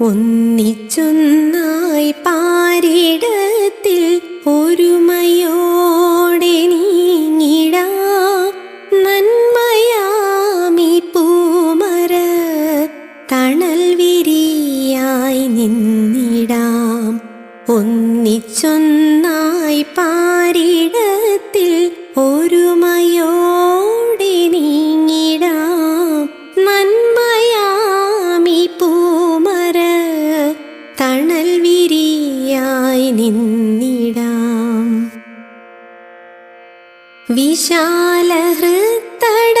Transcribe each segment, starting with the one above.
ഒന്നിച്ചൊന്നായി പാരിടത്തിൽ ഒരുമയോടെ നീങ്ങിട. നന്മയാമി പൂമര തണൽ വിരിയായി നിന്നിടാം. ഒന്നിച്ചൊന്നായി പാരിടത്തിൽ നിന്നിടാം വിശാല ഹൃത്തട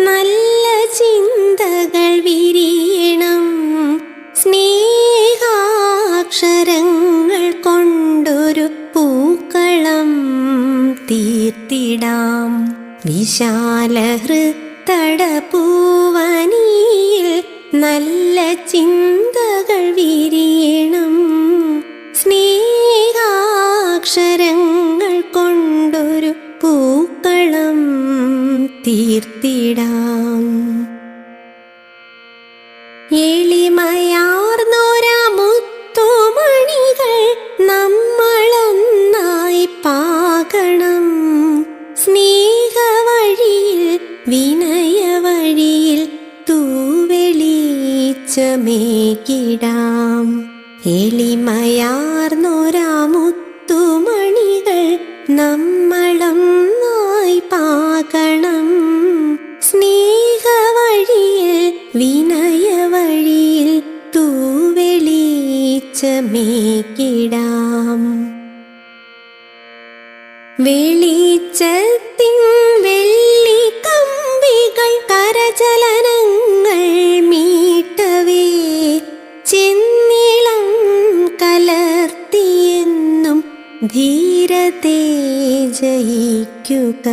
നല്ല ചിന്തകൾ വിരിയണം. സ്നേഹാക്ഷരങ്ങൾ കൊണ്ടൊരു പൂക്കളം തീർത്തിടാം. വിശാല ഹൃത്തട നല്ല ചിന്തകൾ പൂക്കളം തീർത്തിടാം. എളിമയാർന്നൊരാ മുത്തുമണികൾ നമ്മളൊന്നായി പാകണം. സ്നേഹവഴിയിൽ വിനയവഴിയിൽ തൂവെളിച്ചമേകിടാം. എളിമയാർന്നോരാ മുത്തുമണികൾ നമ്മളൊന്നായി തൂവെളിച്ചമേകിടാം വെളിച്ചത്തിൻ വെള്ളി കമ്പികൾ കരചലനങ്ങൾ മീട്ടവേ ചെന്നിളം കലർത്തിയെന്നും ധീരത്തെ ജയിക്കുക.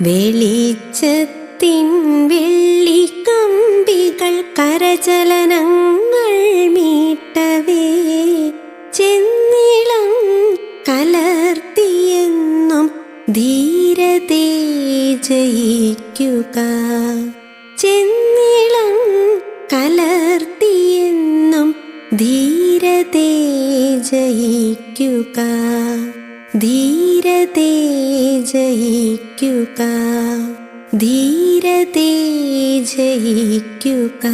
വെളിച്ചത്തിൻ വെള്ളി കമ്പികൾ കരചലനങ്ങൾ ധീരതേ ജയിക്കുക ചെന്നിളം കലർത്തിയെന്നും ധീരതേ ജയിക്കുക ധീരതേ ജയിക്കുക ധീരതേ ജയിക്കുക